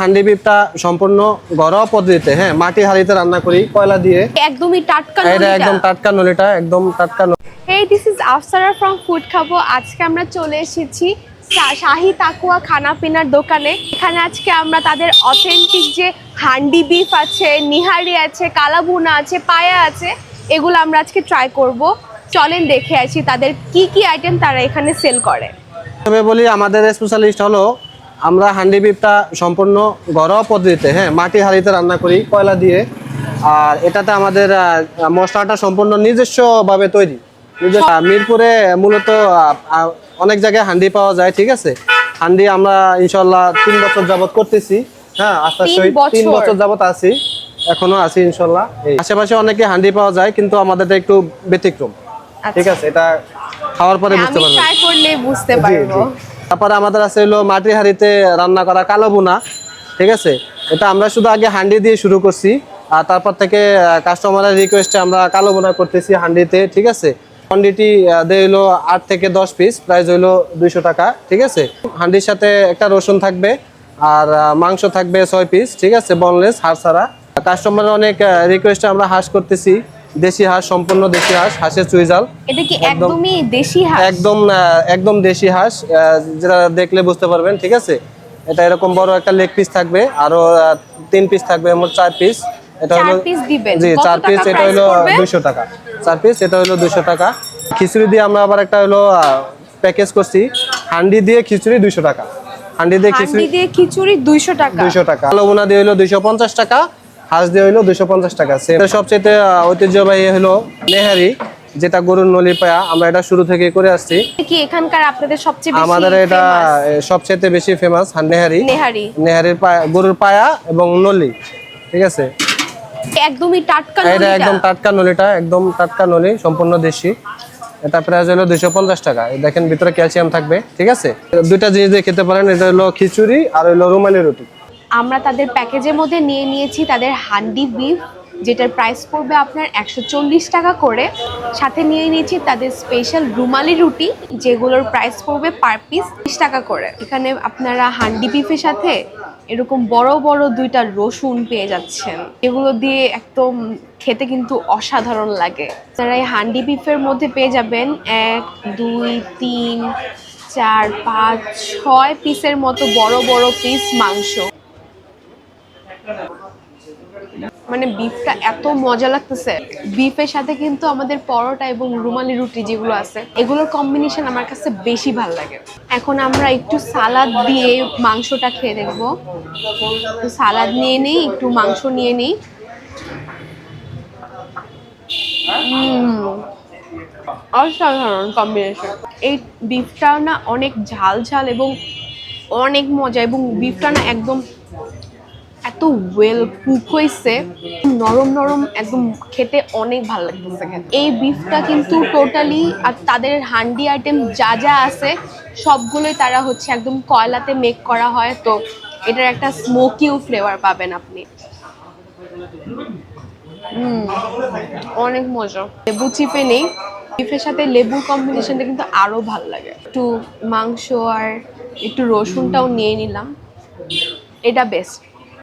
হান্ডি বিপটা সম্পূর্ণ ঘরোয়া পদ্ধতিতে হ্যাঁ মাটি হাঁড়িতে রান্না করি কয়লা দিয়ে একদমই টাটকা এটা। একদম টাটকা নলিটা একদম টাটকা নলি। Hey this is Afsara from food খাব আজকে আমরা চলে এসেছি শাহি তাকুয়া খানা পিনার দোকানে এখানে আজকে আমরা তাদের অথেন্টিক যে হান্ডি বিফ আছে নিহারি আছে কালাবুনা আছে পায়া আছে এগুলো আমরা আজকে ট্রাই করব চলেন দেখে আসি তাদের কি কি আইটেম তারা এখানে সেল করে তবে বলি আমাদের স্পেশালিস্ট হলো আমরা হান্ডি বিপটা সম্পূর্ণ ঘরোয়া পদ্ধতিতে হ্যাঁ মাটি হাঁড়িতে রান্না করি কয়লা দিয়ে। আর এটাতে আমাদের মশলাটা সম্পূর্ণ নিজস্বভাবে তৈরি। নিজস্ব মিরপুরে মূলত অনেক জায়গায় হান্ডি পাওয়া যায় ঠিক আছে? হান্ডি আমরা ইনশাল্লাহ তিন বছর যাবত করতেছি হ্যাঁ আস্তে তিন আস্তে তিন বছর। যাবত আছি এখনও আছি ইনশাল্লাহ আশেপাশে অনেকে হান্ডি পাওয়া যায় কিন্তু আমাদেরটা একটু ব্যতিক্রম ঠিক আছে? এটা খাওয়ার পরে বুঝতে পারবেন। ট্রাই করলে বুঝতে পারব। তারপরে আমাদের আছে হলো মাটির হাঁড়িতে রান্না করা কালো বোনা ঠিক আছে? এটা আমরা শুধু আগে হান্ডি দিয়ে শুরু করছি, আর তারপর থেকে কাস্টমারের রিকোয়েস্টে আমরা কালো বোনা করতেছি হান্ডিতে, ঠিক আছে? কোয়ান্টিটি দেয় হলো আট থেকে দশ পিস প্রাইস হইল দুইশো টাকা, ঠিক আছে? হান্ডির সাথে একটা রসুন থাকবে, আর মাংস থাকবে ছয় পিস ঠিক আছে? বনলেস হাড় ছাড়া। কাস্টমারের অনেক রিকোয়েস্টে আমরা হাঁস করতেছি। দেশি হাঁস সম্পূর্ণ দেশি হাঁস হাঁসের চুইজাল এটা কি একদম- একদমই দেশি হাঁস? একদম একদম দেশি হাঁস যেটা দেখলে বুঝতে পারবেন ঠিক আছে? এটা এরকম বড় একটা লেগ পিস থাকবে আরও তিন পিস থাকবে মোট চার পিস এটা হলো জি চার পিস এটা হলো দুইশো টাকা। চার পিস এটা হলো দুইশো টাকা। খিচুড়ি দিয়ে আমরা আবার একটা হলো প্যাকেজ করছি। হান্ডি দিয়ে খিচুড়ি দুইশো টাকা। হান্ডি দিয়ে খিচুড়ি দিয়ে খিচুড়ি দুইশো টাকা। দুইশো টাকা। দিয়ে হলো দুইশো পঞ্চাশ টাকা। হাঁস দিয়ে হলো দুইশো পঞ্চাশ টাকা সেটা সবচেয়ে ঐতিহ্যবাহী হলো নেহারি যেটা গরুর নলি পায়া। আমরা এটা শুরু থেকে করে আসছি। কি এখানকার আপনাদের সবচেয়ে বেশি আমাদের এটা? সবচেয়ে বেশি ফেমাস নেহারি। নেহারি। নেহারির পায়া গরুর পায়া এবং নলি ঠিক আছে? একদমই টাটকা এটা একদম টাটকা নলিটা একদম টাটকা নলি সম্পূর্ণ দেশি। এটা প্রাইস হলো দুইশো পঞ্চাশ টাকা। দেখেন ভিতরে ক্যালসিয়াম থাকবে ঠিক আছে? দুইটা জিনিস দিয়ে খেতে পারেন এটা হলো খিচুড়ি আর হলো রুমালি রুটি। আমরা তাদের প্যাকেজের মধ্যে নিয়ে নিয়েছি তাদের হান্ডি বিফ, যেটার প্রাইস পড়বে আপনার একশো চল্লিশ টাকা করে। সাথে নিয়ে নিয়েছি তাদের স্পেশাল রুমালি রুটি, যেগুলোর প্রাইস পড়বে পার পিস তিরিশ টাকা করে। এখানে আপনারা হান্ডি বিফের সাথে এরকম বড় বড় দুইটা রসুন পেয়ে যাচ্ছেন। এগুলো দিয়ে একদম খেতে কিন্তু অসাধারণ লাগে। আপনারা এই হান্ডি বিফের মধ্যে পেয়ে যাবেন এক, দুই, তিন, চার, পাঁচ, ছয় পিসের মতো বড় বড় পিস মাংস। মানে বিফটা এত মজা লাগতেছে। বিফের সাথে কিন্তু আমাদের পরোটা এবং রুমালি রুটি যেগুলো আছে, এগুলোর কম্বিনেশন আমার কাছে বেশি ভালো লাগে। এখন আমরা একটু সালাদ দিয়ে মাংসটা খেয়ে দেখব। সালাদ নিয়ে নেই, একটু মাংস নিয়ে নেই। অসাধারণ কম্বিনেশন এই বিফটা না অনেক ঝাল ঝাল এবং অনেক মজা এবং বিফটা না একদম এত ওয়েল কুক হয়েছে নরম নরম একদম খেতে অনেক ভালো লাগতেছে। এই বিফটা কিন্তু টোটালি আর তাদের হান্ডি আইটেম যা যা আছে, সবগুলোই তারা হচ্ছে একদম কয়লাতে মেক করা হয়। তো এটার একটা স্মোকিও ফ্লেভার পাবেন আপনি। অনেক মজা। লেবু চিপে নেই। বিফের সাথে লেবুর কম্বিনেশনটা কিন্তু আরও ভালো লাগে। একটু মাংস আর একটু রসুনটাও নিয়ে নিলাম। এটা বেস্ট